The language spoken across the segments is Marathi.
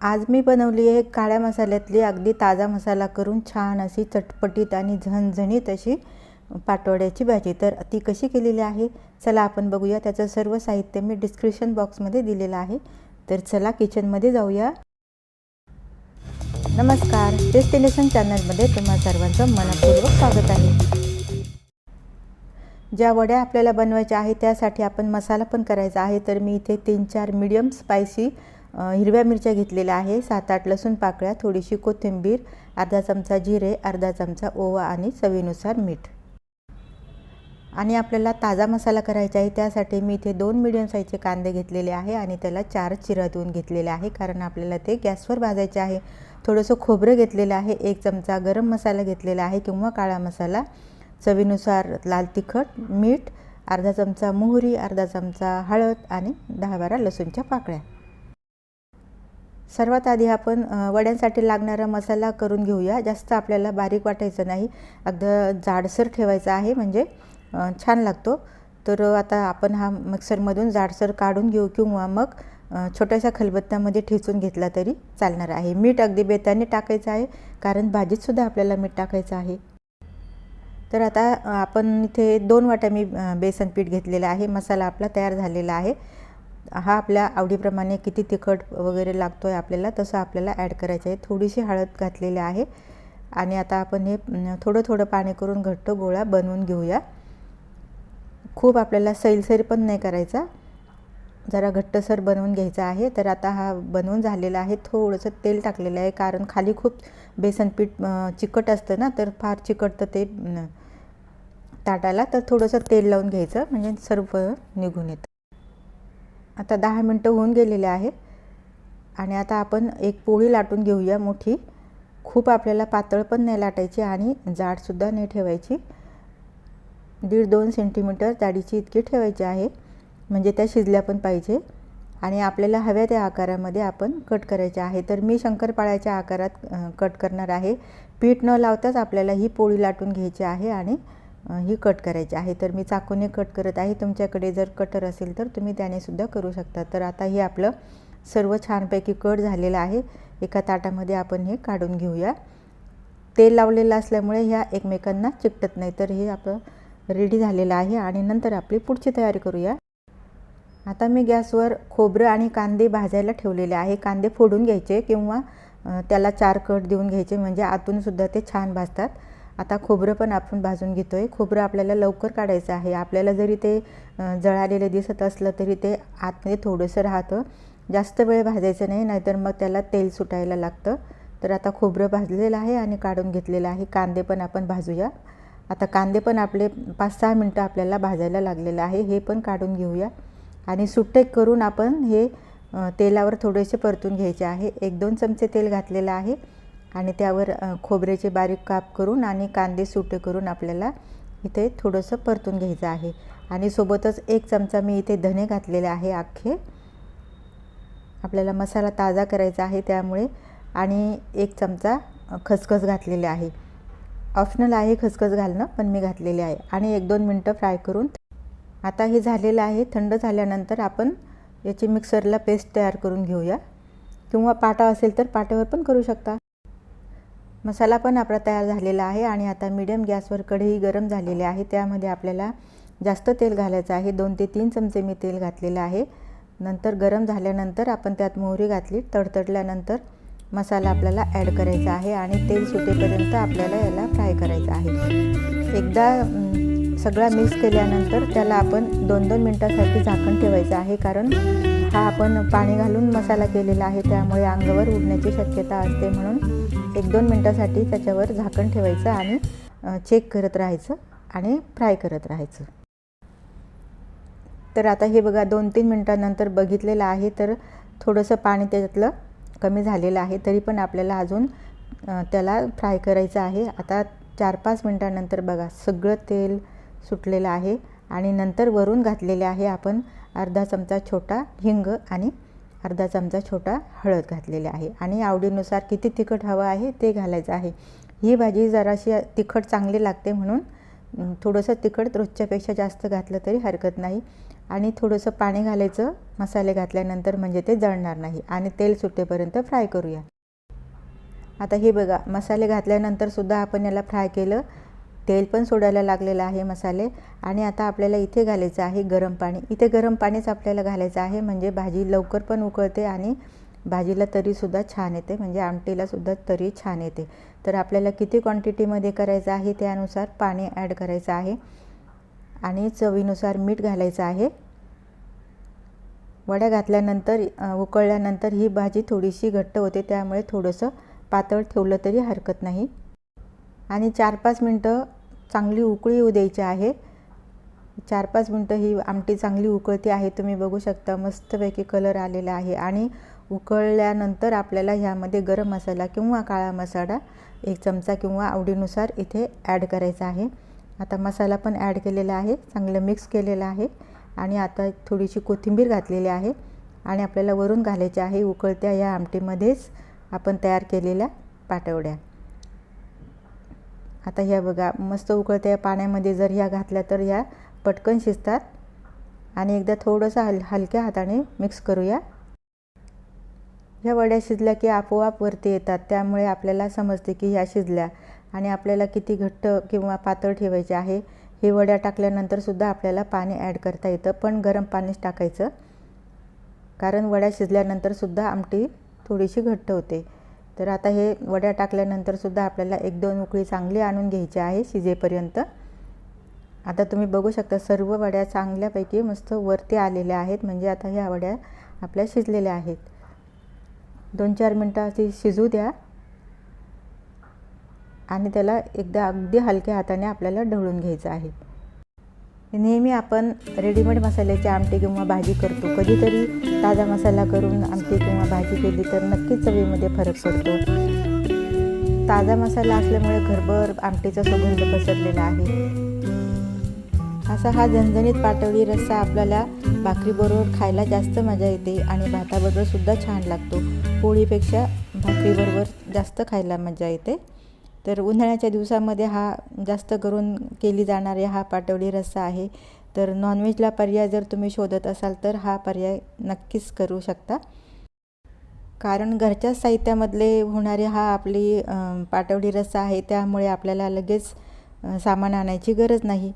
आज मी बनवली आहे काळ्या मसाल्यातली अगदी ताजा मसाला करून छान अशी चटपटीत आणि झणझणीत अशी पाटवड्याची भाजी. तर ती कशी केलेली आहे? चला आपण बघूया. त्याचं सर्व साहित्य मी डिस्क्रिप्शन बॉक्समध्ये दिलेलं आहे. तर चला किचनमध्ये जाऊया. नमस्कार. डेस्टिनेशन चॅनलमध्ये तुम्हा सर्वांचं मनपूर्वक स्वागत आहे. ज्या वड्या आपल्याला बनवायच्या आहे त्यासाठी आपण मसाला पण करायचा आहे. तर मी इथे तीन चार मीडियम स्पायसी हिरव्या मिरच्या घेतलेल्या आहे. सात आठ लसूण पाकळ्या थोडीशी कोथिंबीर अर्धा चमचा जिरे अर्धा चमचा ओवा आणि चवीनुसार मीठ. आणि आपल्याला ताजा मसाला करायचा आहे त्यासाठी मी इथे दोन मिडियम साईजचे कांदे घेतलेले आहे आणि त्याला चार चिरा देऊन घेतलेले आहे कारण आपल्याला ते गॅसवर भाजायचे आहे. थोडंसं खोबरं घेतलेलं आहे एक चमचा गरम मसाला घेतलेला आहे किंवा काळा मसाला. चवीनुसार लाल तिखट मीठ अर्धा चमचा मोहरी अर्धा चमचा हळद आणि दहा बारा लसूणच्या पाकळ्या. सर्वात आधी आपण वड्यांसाठी लागणारा मसाला करून घेऊया. जास्त आपल्याला बारीक वाटायचं नाही. अगदी जाडसर ठेवायचा आहे म्हणजे छान लागतो. तर आता आपण हा मिक्सरमधून जाडसर काढून घेऊ किंवा मग छोट्याशा खलबत्त्यामध्ये ठेचून घेतला तरी चालणार आहे. मीठ अगदी बेताने टाकायचं आहे कारण भाजीतसुद्धा आपल्याला मीठ टाकायचं आहे. तर आता आपण इथे दोन वाट्या मी बेसन पीठ घेतलेलं आहे. मसाला आपला तयार झालेला आहे. हा आपल्या आवडीप्रमाणे किती तिखट वगैरे लागतो आहे आपल्याला तसं आपल्याला ॲड करायचं आहे. थोडीशी हळद घातलेली आहे. आणि आता आपण हे थोडं थोडं पाणी करून घट्ट गोळा बनवून घेऊया. खूप आपल्याला सैलसैल पण नाही करायचा. जरा घट्टसर बनवून घ्यायचा आहे. तर आता हा बनवून झालेला आहे. थोडंसं तेल टाकलेलं आहे कारण खाली खूप बेसन पीठ चिकट असतं ना तर फार चिकटतं ते ताटाला तर थोडंसं तेल लावून घ्यायचं. म्हणजे सर्व निघून येतं. आता दहा मिनटं होऊन गेलेले आहे आणि आता आपण एक पोळी लाटून घेऊया मोठी. खूप आपल्याला पातळ पण नाही लाटायची आणि जाडसुद्धा नाही ठेवायची. दीड दोन सेंटीमीटर जाडीची इतकी ठेवायची आहे. म्हणजे त्या शिजल्या पण पाहिजे. आणि आपल्याला हव्या त्या आकारामध्ये आपण कट करायचे आहे. तर मी शंकरपाळ्याच्या आकारात कट करणार आहे. पीठ न लावताच आपल्याला ही पोळी लाटून घ्यायची आहे आणि ही कट करायची आहे. तर मी चाकूने कट करत आहे. तुमच्याकडे जर कटर असेल तर तुम्ही त्यानेसुद्धा करू शकता. तर आता हे आपलं सर्व छानपैकी कट झालेलं आहे. एका ताटामध्ये आपण हे काढून घेऊया. तेल लावलेलं असल्यामुळे ह्या एकमेकांना चिकटत नाही. तर हे आपलं रेडी झालेलं आहे आणि नंतर आपली पुढची तयारी करूया. आता मी गॅसवर खोबरं आणि कांदे भाजायला ठेवलेले आहे. कांदे फोडून घ्यायचे किंवा त्याला चार कट देऊन घ्यायचे. म्हणजे आतूनसुद्धा ते छान भाजतात. आता खोबरं पण आपण भाजून घेतो आहे खोबरं आपल्याला लवकर काढायचं आहे. आपल्याला जरी ते जळालेलं दिसत असलं तरी ते आतमध्ये थोडंसं राहतं. जास्त वेळ भाजायचं नाही नाहीतर मग त्याला तेल सुटायला लागतं. तर आता खोबरं भाजलेलं आहे आणि काढून घेतलेलं आहे. कांदे पण आपण भाजूया. आता कांदे पण आपले पाच सहा मिनटं आपल्याला भाजायला लागलेलं आहे. हे पण काढून घेऊया. आणि सुट्टे करून आपण हे तेलावर थोडेसे परतून घ्यायचे आहे. एक दोन चमचे तेल घातलेलं आहे. आणि त्यावर खोबऱ्याचे बारीक काप करून आणि कांदे सुटे करून आपल्याला इथे थोडंसं परतून घ्यायचं आहे. आणि सोबतच एक चमचा मी इथे धने घातलेले आहे अख्खे. आपल्याला मसाला ताजा करायचा आहे त्यामुळे. आणि एक चमचा खसखस घातलेले आहे. ऑप्शनल आहे खसखस घालणं पण मी घातलेले आहे. आणि एक दोन मिनटं फ्राय करून. आता हे झालेलं आहे थंड झाल्यानंतर आपण याची मिक्सरला पेस्ट तयार करून घेऊया. किंवा पाटा असेल तर पाट्यावर पण करू शकता. मसाला पण आपला तयार झालेला आहे आणि आता मीडियम गॅसवर कढई गरम झालेली आहे. त्यामध्ये आपल्याला जास्त तेल घालायचं आहे. दोन ते तीन चमचे मी तेल घातलेलं आहे. नंतर गरम झाल्यानंतर आपण त्यात मोहरी घातली. तडतडल्यानंतर मसाला आपल्याला ॲड करायचा आहे आणि तेल सुटेपर्यंत आपल्याला याला फ्राय करायचं आहे. एकदा सगळा मिक्स केल्यानंतर त्याला आपण दोन दोन मिनटासाठी झाकण ठेवायचं आहे. कारण हा आपण पाणी घालून मसाला केलेला आहे. त्यामुळे अंगावर उडण्याची शक्यता असते म्हणून एक दोन मिनटासाठी त्याच्यावर झाकण ठेवायचं आणि चेक करत राहायचं आणि फ्राय करत राहायचं. तर आता हे बघा दोन तीन मिनटानंतर बघितलेलं आहे तर थोडंसं पाणी त्याच्यातलं कमी झालेलं आहे तरी पण आपल्याला अजून त्याला फ्राय करायचं आहे. आता चार पाच मिनटानंतर बघा सगळं तेल सुटलेलं आहे आणि नंतर वरून घातलेले आहे आपण अर्धा चमचा छोटा हिंग आणि अर्धा चमचा छोटा हळद घातलेला आहे. आणि आवडीनुसार किती तिखट हवं आहे ते घालायचं आहे. ही भाजी जराशी तिखट चांगली लागते म्हणून थोडंसं तिखट रोजच्यापेक्षा जास्त घातलं तरी हरकत नाही. आणि थोडंसं पाणी घालायचं मसाले घातल्यानंतर म्हणजे ते जळणार नाही. आणि तेल सुटेपर्यंत फ्राय करूया. आता हे बघा मसाले घातल्यानंतर सुद्धा आपण याला फ्राय केलं. तेल पण सोडायला लागलेलं आहे मसाले. आणि आता आपल्याला इथे घालायचं आहे गरम पाणी. इथे गरम पाणीच आपल्याला घालायचं आहे. म्हणजे भाजी लवकर पण उकळते आणि भाजीला तरीसुद्धा छान येते. म्हणजे आमटीलासुद्धा तरी छान येते. तर आपल्याला किती क्वांटिटीमध्ये करायचं आहे त्यानुसार पाणी ॲड करायचं आहे. आणि चवीनुसार मीठ घालायचं आहे. वड्या घातल्यानंतर उकळल्यानंतर ही भाजी थोडीशी घट्ट होते. त्यामुळे थोडंसं पातळ ठेवलं तरी हरकत नाही. आणि चार पाच मिनटं चांगली उकळी येऊ द्यायची आहे. चार पाच मिनटं ही आमटी चांगली उकळती आहे तुम्ही बघू शकता. मस्तपैकी कलर आलेला आहे आणि उकळल्यानंतर आपल्याला ह्यामध्ये गरम मसाला किंवा काळा मसाला एक चमचा किंवा आवडीनुसार इथे ॲड करायचा आहे. आता मसाला पण ॲड केलेला आहे चांगलं मिक्स केलेलं आहे आणि आता थोडीशी कोथिंबीर घातलेली आहे आणि आपल्याला वरून घालायची आहे उकळत्या या आमटीमध्येच आपण तयार केलेल्या पाटवड्या. आता ह्या बघा मस्त उकळत्या पाण्यामध्ये जर ह्या घातल्या तर ह्या पटकन शिजतात. आणि एकदा थोडंसं हल हलक्या हाताने मिक्स करूया. ह्या वड्या शिजल्या की आपोआप वरती येतात. त्यामुळे आपल्याला समजते की ह्या शिजल्या आणि आपल्याला किती घट्ट किंवा पातळ ठेवायचे आहे हे वड्या टाकल्यानंतरसुद्धा आपल्याला पाणी ॲड करता येतं. पण गरम पाणीच टाकायचं. कारण वड्या शिजल्यानंतरसुद्धा आमटी थोडीशी घट्ट होते. तर आता हे वड्या टाकल्यानंतरसुद्धा आपल्याला एक दोन उकळी चांगली आणून घ्यायची आहे शिजेपर्यंत. आता तुम्ही बघू शकता सर्व वड्या चांगल्यापैकी मस्त वरती आलेल्या आहेत. म्हणजे आता ह्या वड्या आपल्या शिजलेल्या आहेत. दोन चार मिनटं अशी शिजू द्या. आणि त्याला एकदा अगदी हलक्या हाताने आपल्याला ढवळून घ्यायचं आहे. नेहमी आपण रेडीमेड मसाल्याची आमटी किंवा भाजी करतो. कधीतरी ताजा मसाला करून आमटी किंवा भाजी केली तर नक्कीच चवीमध्ये फरक पडतो. ताजा मसाला असल्यामुळे घरभर आमटीचा सुगंध पसरलेला आहे. असा हा झणझणीत पाटवडी रस्सा आपल्याला भाकरीबरोबर खायला जास्त मजा येते आणि भाताबरोबर सुद्धा छान लागतो. पोळीपेक्षा भाकरीबरोबर जास्त खायला मजा येते. तर उन्हाळ्याच्या दिवसामध्ये हा जास्त करून केली जाणारी हा पाटवडी रस्सा आहे. तर नॉनव्हेजला पर्याय जर तुम्ही शोधत असाल तर हा पर्याय नक्कीच करू शकता. कारण घरच्याच साहित्यामधले होणारे हा आपली पाटवडी रस्सा आहे त्यामुळे आपल्याला लगेच सामान आणायची गरज नाही.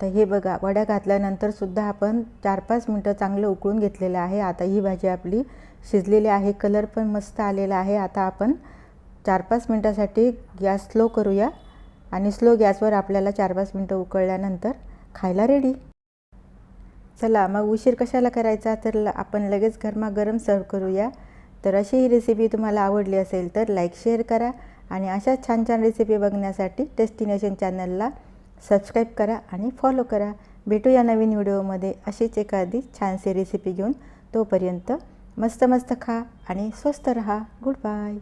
तर हे बघा वड्या घातल्यानंतर सुद्धा आपण चार पाच मिनटं चांगलं उकळून घेतलेलं आहे. आता ही भाजी आपली शिजलेली आहे कलर पण मस्त आलेला आहे. आता आपण चार पाच मिनटासाठी गॅस स्लो करूया आणि स्लो गॅसवर आपल्याला चार पाच मिनटं उकळल्यानंतर खायला रेडी चला मग उशीर कशाला करायचा? तर आपण लगेच गरमागरम सर्व करूया. तर अशी ही रेसिपी तुम्हाला आवडली असेल तर लाईक शेअर करा आणि अशा छान छान रेसिपी बघण्यासाठी डेस्टिनेशन चॅनलला सबस्क्राईब करा आणि फॉलो करा. भेटू या नवीन व्हिडिओमध्ये अशीच एखादी छानशी रेसिपी घेऊन. तोपर्यंत मस्त मस्त खा आणि स्वस्त रहा. Good bye